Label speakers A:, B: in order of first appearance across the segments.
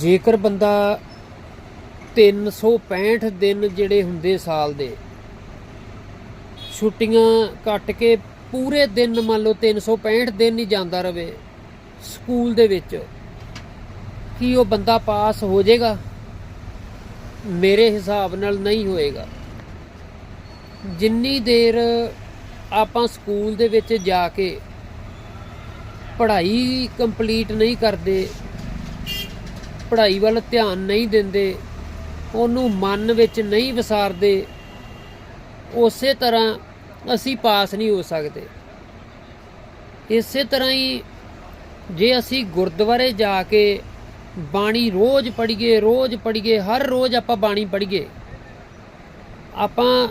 A: ਜੇਕਰ ਬੰਦਾ 365 ਦਿਨ ਜਿਹੜੇ ਹੁੰਦੇ ਸਾਲ ਦੇ, ਛੁੱਟੀਆਂ ਕੱਟ ਕੇ ਪੂਰੇ ਦਿਨ ਮੰਨ ਲਓ 365 ਦਿਨ ਹੀ ਜਾਂਦਾ ਰਵੇ ਸਕੂਲ ਦੇ ਵਿੱਚ, ਕੀ ਉਹ ਬੰਦਾ ਪਾਸ ਹੋ ਜਾਏਗਾ ਮੇਰੇ ਹਿਸਾਬ ਨਾਲ ਨਹੀਂ ਹੋਏਗਾ। ਜਿੰਨੀ ਦੇਰ ਆਪਾਂ ਸਕੂਲ ਦੇ ਵਿੱਚ ਜਾ ਕੇ ਪੜ੍ਹਾਈ ਕੰਪਲੀਟ ਨਹੀਂ ਕਰਦੇ ਪੜ੍ਹਾਈ ਵੱਲ ਧਿਆਨ ਨਹੀਂ ਦਿੰਦੇ, ਉਹਨੂੰ ਮਨ ਵਿੱਚ ਨਹੀਂ ਵਿਸਾਰਦੇ, ਉਸੇ ਤਰ੍ਹਾਂ ਅਸੀਂ ਪਾਸ ਨਹੀਂ ਹੋ ਸਕਦੇ। ਇਸੇ ਤਰ੍ਹਾਂ ਹੀ ਜੇ ਅਸੀਂ ਗੁਰਦੁਆਰੇ ਜਾ ਕੇ ਬਾਣੀ ਰੋਜ਼ ਪੜ੍ਹੀਏ ਰੋਜ਼ ਪੜ੍ਹੀਏ, ਹਰ ਰੋਜ਼ ਆਪਾਂ ਬਾਣੀ ਪੜ੍ਹੀਏ, ਆਪਾਂ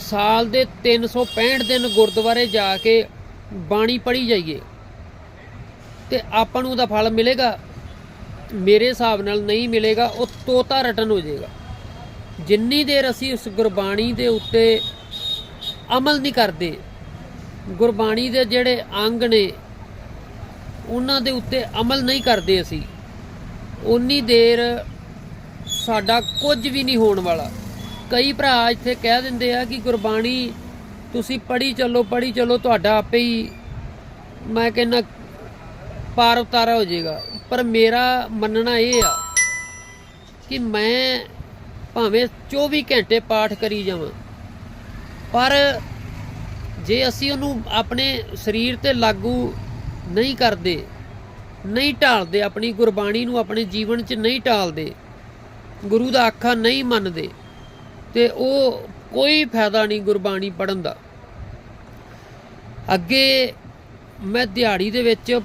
A: ਸਾਲ ਦੇ 365 ਦਿਨ ਗੁਰਦੁਆਰੇ ਜਾ ਕੇ ਬਾਣੀ ਪੜ੍ਹੀ ਜਾਈਏ, ਤੇ ਆਪਾਂ ਨੂੰ ਉਹਦਾ ਫਲ ਮਿਲੇਗਾ। ਮੇਰੇ ਹਿਸਾਬ ਨਾਲ ਨਹੀਂ ਮਿਲੇਗਾ ਉਹ ਤੋਤਾ ਰਟਨ ਹੋ ਜਾਏਗਾ। ਜਿੰਨੀ ਦੇਰ ਅਸੀਂ ਉਸ ਗੁਰਬਾਣੀ ਦੇ ਉੱਤੇ ਅਮਲ ਨਹੀਂ ਕਰਦੇ, ਗੁਰਬਾਣੀ ਦੇ ਜਿਹੜੇ ਅੰਗ ਨੇ, ਉਹਨਾਂ ਦੇ ਉੱਤੇ ਅਮਲ ਨਹੀਂ ਕਰਦੇ ਅਸੀਂ ਉਨੀ ਦੇਰ ਸਾਡਾ ਕੁਝ ਵੀ ਨਹੀਂ ਹੋਣ ਵਾਲਾ। ਕਈ ਭਰਾ ਇੱਥੇ ਕਹਿ ਦਿੰਦੇ ਆ ਕਿ ਗੁਰਬਾਣੀ ਤੁਸੀਂ ਪੜ੍ਹੀ ਚੱਲੋ ਪੜ੍ਹੀ ਚੱਲੋ, ਤੁਹਾਡਾ ਆਪੇ ਹੀ, ਮੈਂ ਕਹਿੰਦਾ ਪਾਰ ਉਤਾਰਾ ਹੋ ਜਾਏਗਾ। ਪਰ ਮੇਰਾ ਮੰਨਣਾ ਇਹ ਆ ਕਿ ਮੈਂ ਭਾਵੇਂ 24 ਘੰਟੇ ਪਾਠ ਕਰੀ ਜਾਵਾਂ, ਪਰ ਜੇ ਅਸੀਂ ਉਹਨੂੰ ਆਪਣੇ ਸਰੀਰ ਤੇ ਲਾਗੂ ਨਹੀਂ ਕਰਦੇ, ਨਹੀਂ ਢਾਲਦੇ, ਆਪਣੀ ਗੁਰਬਾਣੀ ਨੂੰ ਆਪਣੇ ਜੀਵਨ 'ਚ ਨਹੀਂ ਢਾਲਦੇ, ਗੁਰੂ ਦਾ ਆਖਾ ਨਹੀਂ ਮੰਨਦੇ, ਤੇ ਉਹ ਕੋਈ ਫਾਇਦਾ ਨਹੀਂ ਗੁਰਬਾਣੀ ਪੜਨ ਦਾ। ਅੱਗੇ ਮੈਂ ਦਿਹਾੜੀ ਦੇ ਵਿੱਚ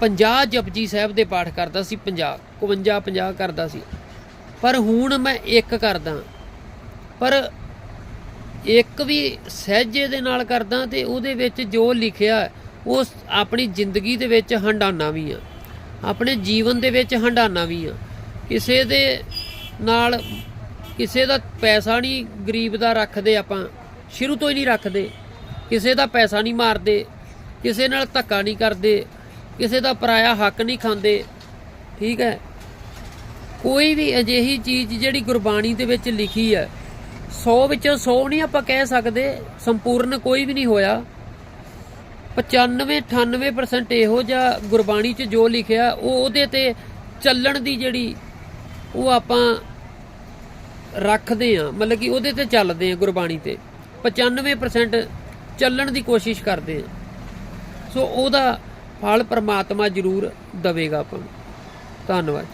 A: 50 ਜਪਜੀ ਸਾਹਿਬ ਦੇ ਪਾਠ ਕਰਦਾ ਸੀ 50 51 50 ਕਰਦਾ ਸੀ। ਪਰ ਹੁਣ ਮੈਂ ਇੱਕ ਕਰਦਾ। ਪਰ ਇੱਕ ਵੀ ਸਹਿਜੇ ਦੇ ਨਾਲ ਕਰਦਾ ਤੇ ਉਹਦੇ ਵਿੱਚ ਜੋ ਲਿਖਿਆ, ਉਹ ਆਪਣੀ ਜ਼ਿੰਦਗੀ ਦੇ ਵਿੱਚ ਹੰਡਾਨਾ ਵੀ ਆ। ਆਪਣੇ ਜੀਵਨ ਦੇ ਵਿੱਚ ਹੰਡਾਨਾ ਵੀ ਆ। ਕਿਸੇ ਦੇ ਨਾਲ ਕਿਸੇ ਦਾ ਪੈਸਾ ਨਹੀਂ ਗਰੀਬ ਦਾ ਰੱਖਦੇ ਆਪਾਂ, ਸ਼ੁਰੂ ਤੋਂ ਹੀ ਨਹੀਂ ਰੱਖਦੇ। ਕਿਸੇ ਦਾ ਪੈਸਾ ਨਹੀਂ ਮਾਰਦੇ, ਕਿਸੇ ਨਾਲ ਧੱਕਾ ਨਹੀਂ ਕਰਦੇ। ਕਿਸੇ ਦਾ ਪਰਾਇਆ ਹੱਕ ਨਹੀਂ ਖਾਂਦੇ, ਠੀਕ ਹੈ। ਕੋਈ ਵੀ ਅਜਿਹੀ ਚੀਜ਼ ਜਿਹੜੀ ਗੁਰਬਾਣੀ ਦੇ ਵਿੱਚ ਲਿਖੀ ਹੈ 100 ਵਿੱਚੋਂ 100 ਨਹੀਂ ਆਪਾਂ ਕਹਿ ਸਕਦੇ, ਸੰਪੂਰਨ ਕੋਈ ਵੀ ਨਹੀਂ ਹੋਇਆ। 95 98% ਇਹੋ ਜਿਹਾ ਗੁਰਬਾਣੀ 'ਚ ਜੋ ਲਿਖਿਆ, ਉਹ ਉਹਦੇ ਤੇ ਚੱਲਣ ਦੀ ਜਿਹੜੀ ਉਹ ਆਪਾਂ ਰੱਖਦੇ ਆ ਮਤਲਬ ਕਿ ਉਹਦੇ ਤੇ ਚੱਲਦੇ ਆ ਗੁਰਬਾਣੀ ਤੇ। 95% ਚੱਲਣ ਦੀ ਕੋਸ਼ਿਸ਼ ਕਰਦੇ ਆ ਸੋ ਉਹਦਾ ਫਲ ਪ੍ਰਮਾਤਮਾ ਜ਼ਰੂਰ ਦੇਵੇਗਾ ਆਪਾਂ ਨੂੰ। ਧੰਨਵਾਦ।